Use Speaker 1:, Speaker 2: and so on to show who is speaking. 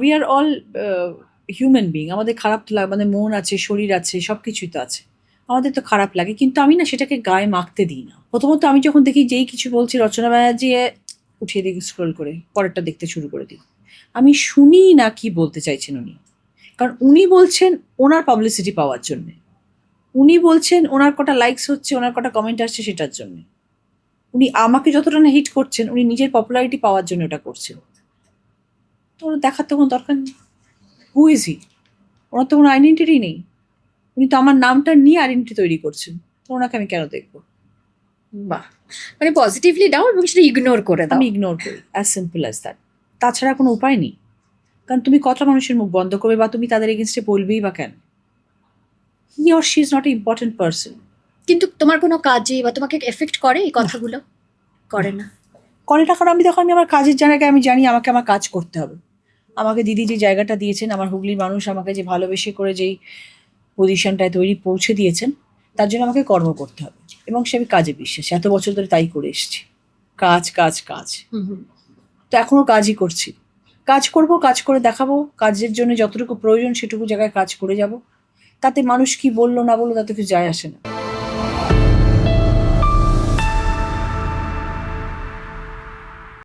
Speaker 1: We are all human being আমাদের খারাপ লাগে, আমাদের মন আছে, শরীর আছে সব কিছুই তো আছে। আমাদের তো খারাপ লাগে, কিন্তু আমি না সেটাকে গায়ে মাখতে দিই না। প্রথমত আমি যখন দেখি যেই কিছু বলছি রচনা ব্যানার্জি উঠিয়ে দিই স্ক্রল করে, পরেরটা দেখতে শুরু করে দিই। আমি শুনি না কি বলতে চাইছেন উনি। কারণ উনি বলছেন ওনার পাবলিসিটি পাওয়ার জন্য। উনি বলছেন ওনার কটা লাইকস হচ্ছে, ওনার কটা কমেন্ট আসছে সেটার জন্য। উনি আমাকে যতটা না হিট করছেন, উনি নিজের পপুলারিটি পাওয়ার জন্য ওটা করছেন। ওর দেখার তো কোনো দরকার নেই। হু ইজ হি ওনার তো কোনো আইডেন্টিটি নেই। উনি তো আমার নামটা নিয়ে আইডেন্টিটি তৈরি করছেন। তো ওনাকে আমি কেন দেখব?
Speaker 2: বাহ। মানে পজিটিভলি দাও এবং সেটা ইগনোর করে দাও।
Speaker 1: আমি ইগনোর করি অ্যাজ সিম্পল অ্যাজ দ্যাট তাছাড়া কোনো উপায় নেই। কারণ তুমি কত মানুষের মুখ বন্ধ করবে বা তুমি তাদের এগেনস্টে বলবেই বা কেন? He or she is not a important person
Speaker 2: কিন্তু তোমার কোনো কাজে বা তোমাকে এফেক্ট করে এই কথাগুলো? করে না।
Speaker 1: না কারণ আমি দেখো আমি আমার কাজের জায়গায় আমি জানি আমাকে আমার কাজ করতে হবে। আমাকে দিদি যে জায়গাটা দিয়েছেন আমার হুগলির মানুষ আমাকে যে ভালোবেসে করে যেই পজিশনটায় তৈরি পৌঁছে দিয়েছেন তার জন্য আমাকে কর্ম করতে হবে। এবং সে আমি কাজে বিশ্বাস এত বছর ধরে তাই করে এসেছি। কাজ কাজ কাজ। তো এখনও কাজই করছি। কাজ করব কাজ করে দেখাবো কাজের জন্য যতটুকু প্রয়োজন সেটুকু জায়গায় কাজ করে যাব। তাতে মানুষ কি বলল না বলল তাতে কিছু যায় আসে না।